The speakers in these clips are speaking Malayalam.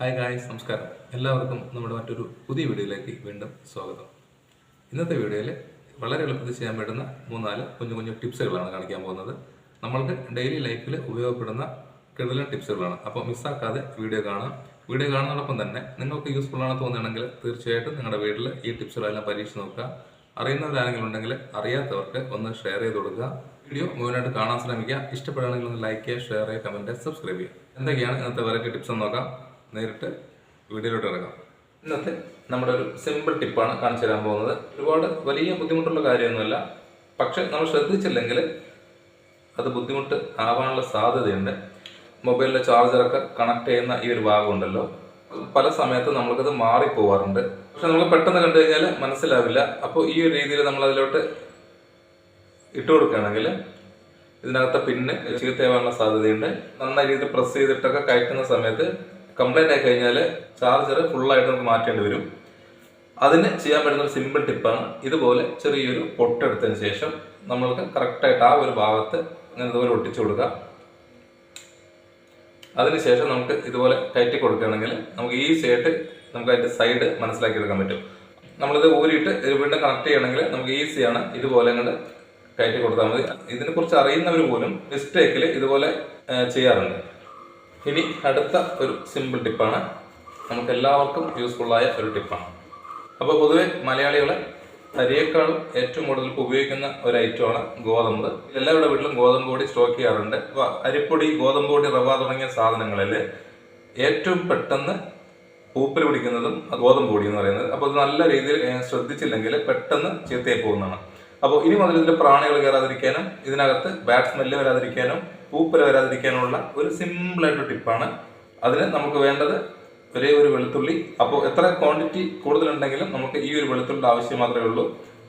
ഹായ് ഗായ്സ് നമസ്കാരം. എല്ലാവർക്കും നമ്മുടെ മറ്റൊരു പുതിയ വീഡിയോയിലേക്ക് വീണ്ടും സ്വാഗതം. ഇന്നത്തെ വീഡിയോയിൽ വളരെ എളുപ്പത്തിൽ ചെയ്യാൻ പറ്റുന്ന മൂന്നാൽ കുഞ്ഞു കുഞ്ഞു ടിപ്സുകളാണ് കാണിക്കാൻ പോകുന്നത്. നമ്മൾക്ക് ഡെയിലി ലൈഫിൽ ഉപയോഗപ്പെടുന്ന കിടലൻ ടിപ്സുകളാണ്. അപ്പോൾ മിസ്സാക്കാതെ വീഡിയോ കാണാം. വീഡിയോ കാണുന്നതോടൊപ്പം തന്നെ നിങ്ങൾക്ക് യൂസ്ഫുൾ ആണെന്ന് തോന്നുകയാണെങ്കിൽ തീർച്ചയായിട്ടും നിങ്ങളുടെ വീട്ടിൽ ഈ ടിപ്സുകളെല്ലാം പരീക്ഷിച്ച് നോക്കുക. അറിയുന്നവരാരെങ്കിലും ഉണ്ടെങ്കിൽ അറിയാത്തവർക്ക് ഒന്ന് ഷെയർ ചെയ്ത് കൊടുക്കുക. വീഡിയോ മുഴുവനായിട്ട് കാണാൻ ശ്രമിക്കുക. ഇഷ്ടപ്പെടുകയാണെങ്കിൽ ഒന്ന് ലൈക്ക് ചെയ്യുക ഷെയർ ചെയ്യുക കമന്റ് സബ്സ്ക്രൈബ് ചെയ്യുക. എന്തൊക്കെയാണ് ഇന്നത്തെ വെറൈറ്റി ടിപ്സ് നോക്കാം. നേരിട്ട് വീഡിയോയിലോട്ട് ഇറങ്ങാം. ഇന്നത്തെ നമ്മുടെ ഒരു സിമ്പിൾ ടിപ്പാണ് കാണിച്ചു തരാൻ പോകുന്നത്. ഒരുപാട് വലിയ ബുദ്ധിമുട്ടുള്ള കാര്യമൊന്നുമല്ല. പക്ഷെ നമ്മൾ ശ്രദ്ധിച്ചില്ലെങ്കിൽ അത് ബുദ്ധിമുട്ട് ആവാനുള്ള സാധ്യതയുണ്ട്. മൊബൈലിലെ ചാർജറൊക്കെ കണക്ട് ചെയ്യുന്ന ഈ ഒരു ഭാഗം ഉണ്ടല്ലോ. പല സമയത്ത് നമ്മൾക്കത് മാറിപ്പോവാറുണ്ട്. പക്ഷെ നമ്മൾ പെട്ടെന്ന് കണ്ടു കഴിഞ്ഞാൽ മനസ്സിലാവില്ല. അപ്പോൾ ഈ ഒരു രീതിയിൽ നമ്മൾ അതിലോട്ട് ഇട്ട് കൊടുക്കുകയാണെങ്കിൽ ഇതിനകത്തെ പിന്നെ ചീത്തയാവാനുള്ള സാധ്യതയുണ്ട്. നന്നായി രീതിയിൽ പ്രസ് ചെയ്തിട്ടൊക്കെ കയറ്റുന്ന സമയത്ത് കംപ്ലൈന്റ് ആയി കഴിഞ്ഞാൽ ചാർജർ ഫുള്ളായിട്ട് നമുക്ക് മാറ്റേണ്ടി വരും. അതിന് ചെയ്യാൻ പറ്റുന്ന ഒരു സിമ്പിൾ ടിപ്പാണ് ഇതുപോലെ ചെറിയൊരു പൊട്ടെടുത്തതിന് ശേഷം നമ്മൾക്ക് കറക്റ്റായിട്ട് ആ ഒരു ഭാഗത്ത് ഇങ്ങനെ ഇതുപോലെ ഒട്ടിച്ചു കൊടുക്കുക. അതിനുശേഷം നമുക്ക് ഇതുപോലെ കയറ്റി കൊടുക്കുകയാണെങ്കിൽ നമുക്ക് ഈസി ആയിട്ട് നമുക്ക് അതിന്റെ സൈഡ് മനസ്സിലാക്കി എടുക്കാൻ പറ്റും. നമ്മളിത് ഊരിയിട്ട് ഇത് വീണ്ടും കണക്ട് ചെയ്യണമെങ്കിൽ നമുക്ക് ഈസിയാണ് ഇതുപോലെ അങ്ങോട്ട് കയറ്റി കൊടുത്താൽ മതി. ഇതിനെക്കുറിച്ച് അറിയുന്നവർ പോലും മിസ്റ്റേക്കിൽ ഇതുപോലെ ചെയ്യാറുണ്ട്. ഇനി അടുത്ത ഒരു സിമ്പിൾ ടിപ്പാണ് നമുക്ക് എല്ലാവർക്കും യൂസ്ഫുൾ ആയ ഒരു ടിപ്പാണ് അപ്പോൾ പൊതുവെ മലയാളികളെ അരിയേക്കാളും ഏറ്റവും കൂടുതൽ ഉപയോഗിക്കുന്ന ഒരു ഐറ്റമാണ് ഗോതമ്പ്. എല്ലാവരുടെ വീട്ടിലും ഗോതമ്പ് പൊടി സ്റ്റോക്ക് ചെയ്യാറുണ്ട്. അപ്പോൾ അരിപ്പൊടി ഗോതമ്പ് പൊടി റവ തുടങ്ങിയ സാധനങ്ങളിൽ ഏറ്റവും പെട്ടെന്ന് പൂപ്പൽ പിടിക്കുന്നതും ഗോതമ്പ് പൊടി എന്ന് പറയുന്നത്. അപ്പോൾ നല്ല രീതിയിൽ ശ്രദ്ധിച്ചില്ലെങ്കിൽ പെട്ടെന്ന് ചീത്തയായി പോകുന്നതാണ്. അപ്പോൾ ഇനി മുതൽ ഇതിൽ പ്രാണികൾ കയറാതിരിക്കാനും ഇതിനകത്ത് ബാഡ് സ്മെല്ല് വരാതിരിക്കാനും പൂപ്പൽ വരാതിരിക്കാനുള്ള ഒരു സിമ്പിൾ ആയിട്ടുള്ള ടിപ്പാണ് അതിന് നമുക്ക് വേണ്ടത് ഒരേ ഒരു വെളുത്തുള്ളി. അപ്പോൾ എത്ര ക്വാണ്ടിറ്റി കൂടുതലുണ്ടെങ്കിലും നമുക്ക് ഈ ഒരു വെളുത്തുള്ളി ആവശ്യം മാത്രമേ ഉള്ളൂ.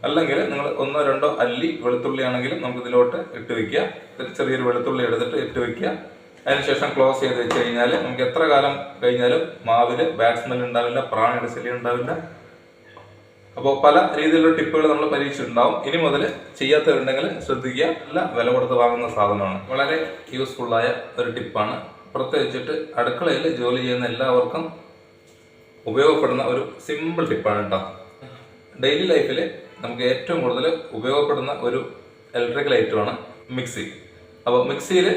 അല്ലെങ്കിൽ നിങ്ങൾ ഒന്നോ രണ്ടോ അല്ലി വെളുത്തുള്ളി ആണെങ്കിലും നമുക്ക് ഇതിലോട്ട് ഇട്ട് വെക്കുക. ചെറിയൊരു വെളുത്തുള്ളി എടുത്തിട്ട് ഇട്ട് വെക്കുക. അതിനുശേഷം ക്ലോസ് ചെയ്ത് വെച്ച് കഴിഞ്ഞാൽ നമുക്ക് എത്ര കാലം കഴിഞ്ഞാലും മാവിൽ ബാഡ് ഉണ്ടാവില്ല പ്രാണിയുടെ ശല്യം ഉണ്ടാവില്ല. അപ്പോൾ പല രീതിയിലുള്ള ടിപ്പുകൾ നമ്മൾ പരീക്ഷിച്ചിട്ടുണ്ടാവും. ഇനി മുതൽ ചെയ്യാത്തവരുണ്ടെങ്കിൽ ശ്രദ്ധിക്കുക. നല്ല വില കൊടുത്ത് വാങ്ങുന്ന സാധനമാണ്. വളരെ യൂസ്ഫുള്ളായ ഒരു ടിപ്പാണ്. പ്രത്യേകിച്ചിട്ട് അടുക്കളയിൽ ജോലി ചെയ്യുന്ന എല്ലാവർക്കും ഉപയോഗപ്പെടുന്ന ഒരു സിമ്പിൾ ടിപ്പാണ് കേട്ടോ. ഡെയിലി ലൈഫിൽ നമുക്ക് ഏറ്റവും കൂടുതൽ ഉപയോഗപ്പെടുന്ന ഒരു ഇലക്ട്രിക്കൽ ഐറ്റമാണ് മിക്സി. അപ്പോൾ മിക്സിയിൽ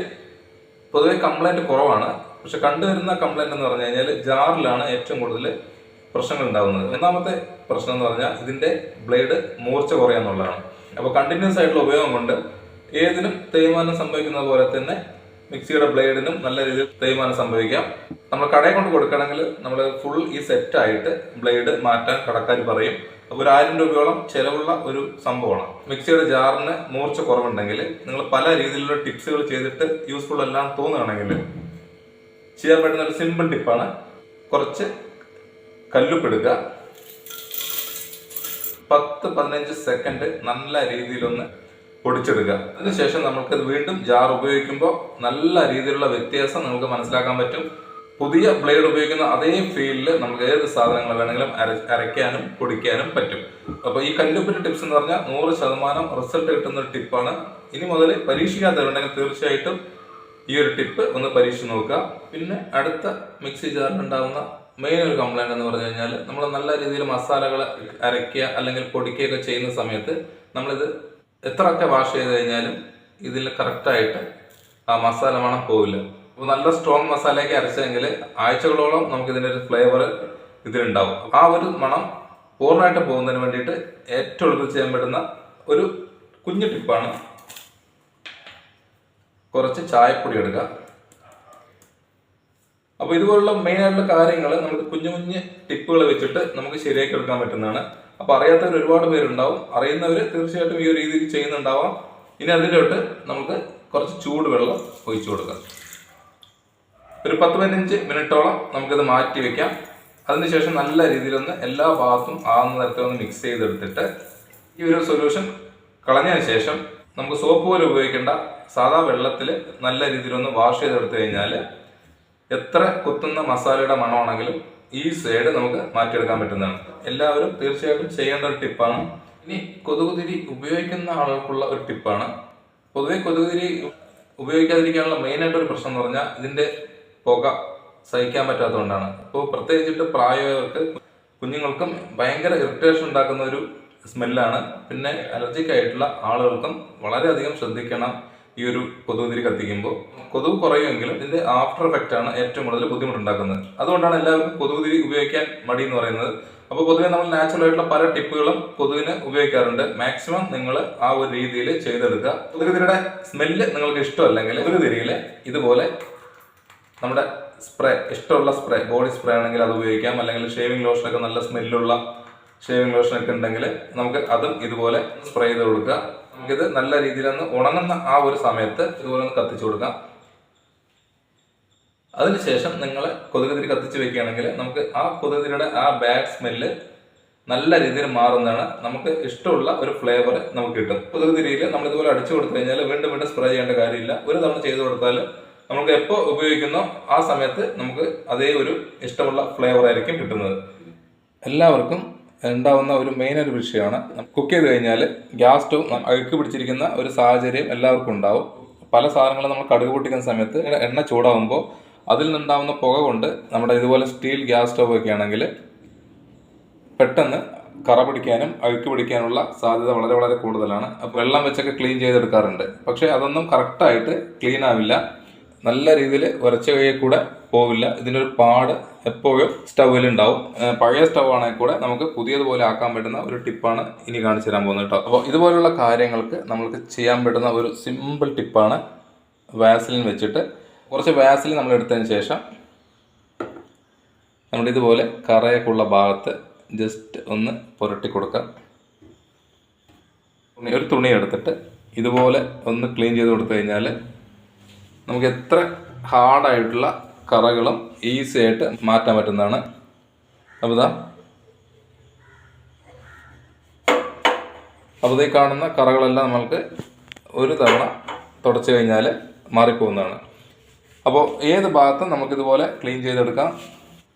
പൊതുവേ കംപ്ലൈന്റ് കുറവാണ്. പക്ഷെ കണ്ടുവരുന്ന കംപ്ലൈന്റ് എന്ന് പറഞ്ഞു കഴിഞ്ഞാൽ ജാറിലാണ് ഏറ്റവും കൂടുതൽ പ്രശ്നങ്ങൾ ഉണ്ടാകുന്നത് ഒന്നാമത്തെ പ്രശ്നം എന്ന് പറഞ്ഞാൽ ഇതിന്റെ ബ്ലേഡ് മൂർച്ച കുറയാന്നുള്ളതാണ് അപ്പോൾ കണ്ടിന്യൂസ് ആയിട്ടുള്ള ഉപയോഗം കൊണ്ട് ഏതിനും തേയ്മാനം സംഭവിക്കുന്നത് പോലെ തന്നെ മിക്സിയുടെ ബ്ലേഡിനും നല്ല രീതിയിൽ തേയ്മാനം സംഭവിക്കാം. നമ്മൾ കടയിൽ കൊണ്ട് കൊടുക്കണമെങ്കിൽ നമ്മൾ ഫുൾ ഈ സെറ്റായിട്ട് ബ്ലേഡ് മാറ്റാൻ കടക്കാർ പറയും. അപ്പോൾ ഒരു ആയിരം രൂപയോളം ചിലവുള്ള ഒരു സംഭവമാണ്. മിക്സിയുടെ ജാറിന് മൂർച്ച കുറവുണ്ടെങ്കിൽ നിങ്ങൾ പല രീതിയിലുള്ള ടിപ്സുകൾ ചെയ്തിട്ട് യൂസ്ഫുൾ എല്ലാം തോന്നുകയാണെങ്കിൽ ചെയ്യാൻ പറ്റുന്ന ഒരു സിമ്പിൾ ടിപ്പാണ് കുറച്ച് കല്ലുപ്പെടുക പത്ത് പതിനഞ്ച് സെക്കൻഡ് നല്ല രീതിയിലൊന്ന് പൊടിച്ചെടുക്കുക. അതിനുശേഷം നമുക്ക് വീണ്ടും ജാർ ഉപയോഗിക്കുമ്പോൾ നല്ല രീതിയിലുള്ള വ്യത്യാസം നമുക്ക് മനസ്സിലാക്കാൻ പറ്റും. പുതിയ ബ്ലേഡ് ഉപയോഗിക്കുന്ന അതേ ഫീൽഡിൽ നമുക്ക് ഏത് സാധനങ്ങൾ വേണമെങ്കിലും അരയ്ക്കാനും പൊടിക്കാനും പറ്റും. അപ്പോൾ ഈ കല്ലുപ്പിന്റെ ടിപ്സ് എന്ന് പറഞ്ഞാൽ നൂറ് ശതമാനം റിസൾട്ട് കിട്ടുന്ന ഒരു ടിപ്പാണ് ഇനി മുതൽ പരീക്ഷിക്കാത്തവരുണ്ടെങ്കിൽ തീർച്ചയായിട്ടും ഈ ഒരു ടിപ്പ് ഒന്ന് പരീക്ഷിച്ച് നോക്കുക. പിന്നെ അടുത്ത മിക്സി ജാറിലുണ്ടാവുന്ന മെയിൻ ഒരു കംപ്ലൈന്റ് എന്ന് പറഞ്ഞു കഴിഞ്ഞാൽ നമ്മൾ നല്ല രീതിയിൽ മസാലകൾ അരയ്ക്കുക അല്ലെങ്കിൽ പൊടിക്കുകയൊക്കെ ചെയ്യുന്ന സമയത്ത് നമ്മളിത് എത്രയൊക്കെ വാഷ് ചെയ്ത് കഴിഞ്ഞാലും ഇതിൽ കറക്റ്റായിട്ട് ആ മസാല മണം പോവില്ല. അപ്പോൾ നല്ല സ്ട്രോങ് മസാലയൊക്കെ അരച്ചെങ്കിൽ ആഴ്ചകളോളം നമുക്കിതിന്റെ ഒരു ഫ്ലേവർ ഇതിലുണ്ടാവും. ആ ഒരു മണം പൂർണമായിട്ട് പോകുന്നതിന് വേണ്ടിയിട്ട് ഏറ്റവും എളുപ്പം ചെയ്യാൻ പറ്റുന്ന ഒരു കുഞ്ഞു ടിപ്പാണ് കുറച്ച് ചായപ്പൊടി എടുക്കുക. അപ്പോൾ ഇതുപോലുള്ള മെയിൻ ആയിട്ടുള്ള കാര്യങ്ങൾ നമുക്ക് കുഞ്ഞു കുഞ്ഞു ടിപ്പുകൾ വെച്ചിട്ട് നമുക്ക് ശരിയാക്കി എടുക്കാൻ പറ്റുന്നതാണ്. അപ്പോൾ അറിയാത്തവർ ഒരുപാട് പേരുണ്ടാവും. അറിയുന്നവർ തീർച്ചയായിട്ടും ഈ ഒരു രീതിയിൽ ചെയ്യുന്നുണ്ടാവാം. ഇനി അതിലോട്ട് നമുക്ക് കുറച്ച് ചൂട് വെള്ളം ഒഴിച്ചു കൊടുക്കാം. ഒരു പത്ത് പതിനഞ്ച് മിനിറ്റോളം നമുക്കിത് മാറ്റി വെക്കാം. അതിനുശേഷം നല്ല രീതിയിലൊന്ന് എല്ലാ ഭാഗത്തും ആകുന്ന തരത്തിലൊന്ന് മിക്സ് ചെയ്തെടുത്തിട്ട് ഈ ഒരു സൊല്യൂഷൻ കളഞ്ഞതിന് ശേഷം നമുക്ക് സോപ്പ് പോലെ ഉപയോഗിക്കേണ്ട സാധാ വെള്ളത്തിൽ നല്ല രീതിയിലൊന്ന് വാഷ് ചെയ്തെടുത്തു കഴിഞ്ഞാൽ എത്ര കുത്തുന്ന മസാലയുടെ മണമാണെങ്കിലും ഈ സൈഡ് നമുക്ക് മാറ്റിയെടുക്കാൻ പറ്റുന്നതാണ്. എല്ലാവരും തീർച്ചയായിട്ടും ചെയ്യേണ്ട ഒരു ടിപ്പാണ് ഇനി കൊതുകുതിരി ഉപയോഗിക്കുന്ന ആളുകൾക്കുള്ള ഒരു ടിപ്പാണ് പൊതുവെ കൊതുകുതിരി ഉപയോഗിക്കാതിരിക്കാനുള്ള മെയിൻ ആയിട്ട് ഒരു പ്രശ്നം എന്ന് പറഞ്ഞാൽ ഇതിന്റെ പുക സഹിക്കാൻ പറ്റാത്തതുകൊണ്ടാണ്. അപ്പോൾ പ്രത്യേകിച്ചിട്ട് പ്രായമായവർക്ക് കുഞ്ഞുങ്ങൾക്കും ഭയങ്കര ഇറിറ്റേഷൻ ഉണ്ടാക്കുന്ന ഒരു സ്മെല്ലാണ് പിന്നെ അലർജിക്കായിട്ടുള്ള ആളുകൾക്കും വളരെയധികം ശ്രദ്ധിക്കണം. ഈ ഒരു കൊതുകുതിരി കത്തിക്കുമ്പോൾ കൊതുക് കുറയുമെങ്കിലും ഇതിന്റെ ആഫ്റ്റർ എഫക്റ്റ് ആണ് ഏറ്റവും കൂടുതൽ ബുദ്ധിമുട്ടുണ്ടാക്കുന്നത്. അതുകൊണ്ടാണ് എല്ലാവർക്കും കൊതുകുതിരി ഉപയോഗിക്കാൻ മടി എന്ന് പറയുന്നത്. അപ്പോൾ പൊതുവെ നമ്മൾ നാച്ചുറൽ ആയിട്ടുള്ള പല ടിപ്പുകളും കൊതുകിന് ഉപയോഗിക്കാറുണ്ട്. മാക്സിമം നിങ്ങൾ ആ ഒരു രീതിയിൽ ചെയ്തെടുക്കുക. കൊതുകുതിരിയുടെ സ്മെല്ല് നിങ്ങൾക്ക് ഇഷ്ടമല്ലെങ്കിൽ കൊതുകുതിരിയിൽ ഇതുപോലെ നമ്മുടെ സ്പ്രേ ഇഷ്ടമുള്ള സ്പ്രേ ബോഡി സ്പ്രേ ആണെങ്കിൽ അത് ഉപയോഗിക്കാം. അല്ലെങ്കിൽ ഷേവിംഗ് ലോഷനൊക്കെ നല്ല സ്മെല്ലുള്ള ഷേവിംഗ് ലോഷനൊക്കെ ഉണ്ടെങ്കിൽ നമുക്ക് അതും ഇതുപോലെ സ്പ്രേ ചെയ്ത് കൊടുക്കുക. നമുക്കിത് നല്ല രീതിയിൽ ഒന്ന് ഉണങ്ങുന്ന ആ ഒരു സമയത്ത് ഇതുപോലെ ഒന്ന് കത്തിച്ചു കൊടുക്കാം. അതിനുശേഷം നിങ്ങൾ കൊതുകുതിരി കത്തിച്ച് വെക്കുകയാണെങ്കിൽ നമുക്ക് ആ കൊതുകുതിരിയുടെ ആ ബാഡ് സ്മെല്ല് നല്ല രീതിയിൽ മാറുന്നതാണ്. നമുക്ക് ഇഷ്ടമുള്ള ഒരു ഫ്ലേവർ നമുക്ക് കിട്ടും. കൊതുകുതിരിയിൽ നമ്മൾ ഇതുപോലെ അടിച്ചു കൊടുത്തു കഴിഞ്ഞാൽ വീണ്ടും വീണ്ടും സ്പ്രേ ചെയ്യേണ്ട കാര്യമില്ല. ഒരു തവണ ചെയ്തു കൊടുത്താൽ നമുക്ക് എപ്പോൾ ഉപയോഗിക്കുന്നോ ആ സമയത്ത് നമുക്ക് അതേ ഒരു ഇഷ്ടമുള്ള ഫ്ലേവർ ആയിരിക്കും കിട്ടുന്നത്. എല്ലാവർക്കും ഉണ്ടാവുന്ന ഒരു മെയിൻ ഒരു വിഷയമാണ്. കുക്ക് ചെയ്ത് കഴിഞ്ഞാൽ ഗ്യാസ് സ്റ്റവ് അഴുക്ക് പിടിച്ചിരിക്കുന്ന ഒരു സാഹചര്യം എല്ലാവർക്കും ഉണ്ടാവും. പല സാധനങ്ങളും നമ്മൾ കടുക് പൊട്ടിക്കുന്ന സമയത്ത് എണ്ണ ചൂടാവുമ്പോൾ അതിൽ നിന്നുണ്ടാവുന്ന പുക കൊണ്ട് നമ്മുടെ ഇതുപോലെ സ്റ്റീൽ ഗ്യാസ് സ്റ്റവ് ഒക്കെ ആണെങ്കിൽ പെട്ടെന്ന് കറ പിടിക്കാനും അഴുക്ക് പിടിക്കാനുള്ള സാധ്യത വളരെ വളരെ കൂടുതലാണ്. അപ്പോൾ വെള്ളം വെച്ചൊക്കെ ക്ലീൻ ചെയ്തെടുക്കാറുണ്ട്. പക്ഷേ അതൊന്നും കറക്റ്റായിട്ട് ക്ലീൻ ആവില്ല. നല്ല രീതിയിൽ ഉരച്ച കൈയിൽ കൂടെ പോവില്ല. ഇതിന്റെ ഒരു പാട് എപ്പോഴും സ്റ്റൗവിൽ ഉണ്ടാവും പഴയ സ്റ്റൗ ആണെങ്കിൽ കൂടെ നമുക്ക് പുതിയതുപോലെ ആക്കാൻ പറ്റുന്ന ഒരു ടിപ്പാണ് ഇനി കാണിച്ചു തരാൻ പോകുന്നത് കേട്ടോ. അപ്പോൾ ഇതുപോലുള്ള കാര്യങ്ങൾക്ക് നമുക്ക് ചെയ്യാൻ പറ്റുന്ന ഒരു സിമ്പിൾ ടിപ്പാണ് വാസലിൻ വെച്ചിട്ട്. കുറച്ച് വാസലിൻ നമ്മൾ എടുത്തതിന് ശേഷം നമ്മുടെ ഇതുപോലെ കറയൊക്കെ ഉള്ള ഭാഗത്ത് ജസ്റ്റ് ഒന്ന് പുരട്ടി കൊടുക്കാം. ഒരു തുണി എടുത്തിട്ട് ഇതുപോലെ ഒന്ന് ക്ലീൻ ചെയ്ത് കൊടുത്തു കഴിഞ്ഞാൽ നമുക്ക് എത്ര ഹാർഡായിട്ടുള്ള കറകളും ഈസി ആയിട്ട് മാറ്റാൻ പറ്റുന്നതാണ്. അപ്പോൾ ഇതാ അപ്പോൾ ഈ കാണുന്ന കറകളെല്ലാം നമ്മൾക്ക് ഒരു തവണ തുടച്ചു കഴിഞ്ഞാൽ മാറിപ്പോകുന്നതാണ്. അപ്പോൾ ഏത് ഭാഗത്തും നമുക്കിതുപോലെ ക്ലീൻ ചെയ്തെടുക്കാം.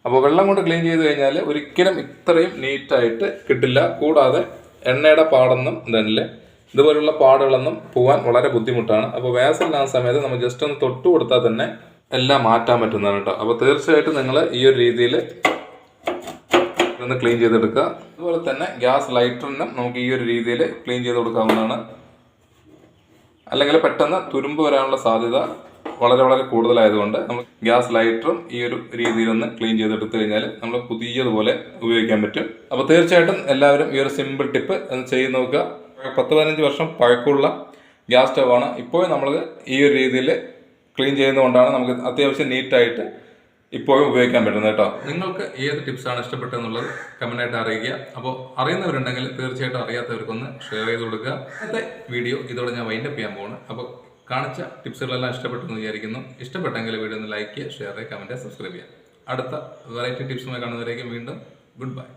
അപ്പോൾ വെള്ളം കൊണ്ട് ക്ലീൻ ചെയ്ത് കഴിഞ്ഞാൽ ഒരിക്കലും ഇത്രയും നീറ്റായിട്ട് കിട്ടില്ല. കൂടാതെ എണ്ണയുടെ പാടൊന്നും തന്നെ ഇതുപോലുള്ള പാടുകളൊന്നും പോകാൻ വളരെ ബുദ്ധിമുട്ടാണ്. അപ്പോൾ വേസലിന് ആ സമയത്ത് നമ്മൾ ജസ്റ്റ് ഒന്ന് തൊട്ട് കൊടുത്താൽ തന്നെ എല്ലാം മാറ്റാൻ പറ്റുന്നതാണ് കേട്ടോ അപ്പോൾ തീർച്ചയായിട്ടും നിങ്ങൾ ഈ ഒരു രീതിയിൽ ഒന്ന് ക്ലീൻ ചെയ്തെടുക്കുക. അതുപോലെ തന്നെ ഗ്യാസ് ലൈറ്ററിനും നമുക്ക് ഈ ഒരു രീതിയിൽ ക്ലീൻ ചെയ്ത് കൊടുക്കാവുന്നതാണ്. അല്ലെങ്കിൽ പെട്ടെന്ന് തുരുമ്പ് വരാനുള്ള സാധ്യത വളരെ വളരെ കൂടുതലായതുകൊണ്ട് നമ്മൾ ഗ്യാസ് ലൈറ്ററും ഈ ഒരു രീതിയിൽ ഒന്ന് ക്ലീൻ ചെയ്തെടുത്തു കഴിഞ്ഞാൽ നമ്മൾ പുതിയതുപോലെ ഉപയോഗിക്കാൻ പറ്റും. അപ്പോൾ തീർച്ചയായിട്ടും എല്ലാവരും ഈ ഒരു സിമ്പിൾ ടിപ്പ് ചെയ്ത് നോക്കുക. പത്ത് പതിനഞ്ച് വർഷം പഴക്കമുള്ള ഗ്യാസ് സ്റ്റവാണ്. ഇപ്പോഴും നമ്മൾ ഈ ഒരു രീതിയിൽ ക്ലീൻ ചെയ്യുന്നതുകൊണ്ടാണ് നമുക്ക് അത്യാവശ്യം നീറ്റായിട്ട് ഇപ്പോഴും ഉപയോഗിക്കാൻ പറ്റുന്നത് കേട്ടോ. നിങ്ങൾക്ക് ഏത് ടിപ്സാണ് ഇഷ്ടപ്പെട്ടതെന്നുള്ളത് കമന്റായിട്ട് അറിയിക്കുക. അപ്പോൾ അറിയുന്നവരുണ്ടെങ്കിൽ തീർച്ചയായിട്ടും അറിയാത്തവർക്കൊന്ന് ഷെയർ ചെയ്ത് കൊടുക്കുക. ഇന്നത്തെ വീഡിയോ ഇതോടെ ഞാൻ വൈൻഡപ്പ് ചെയ്യാൻ പോകുന്നു അപ്പോൾ കാണിച്ച ടിപ്സുകളെല്ലാം ഇഷ്ടപ്പെട്ടു എന്ന് വിചാരിക്കുന്നു. ഇഷ്ടപ്പെട്ടെങ്കിൽ വീഡിയോ ഒന്ന് ലൈക്ക് ചെയ്യുക ഷെയർ ചെയ്യുക കമന്റ് സബ്സ്ക്രൈബ് ചെയ്യുക. അടുത്ത വെറൈറ്റി ടിപ്സുമായി കാണുന്നവരേക്കും വീണ്ടും ഗുഡ് ബൈ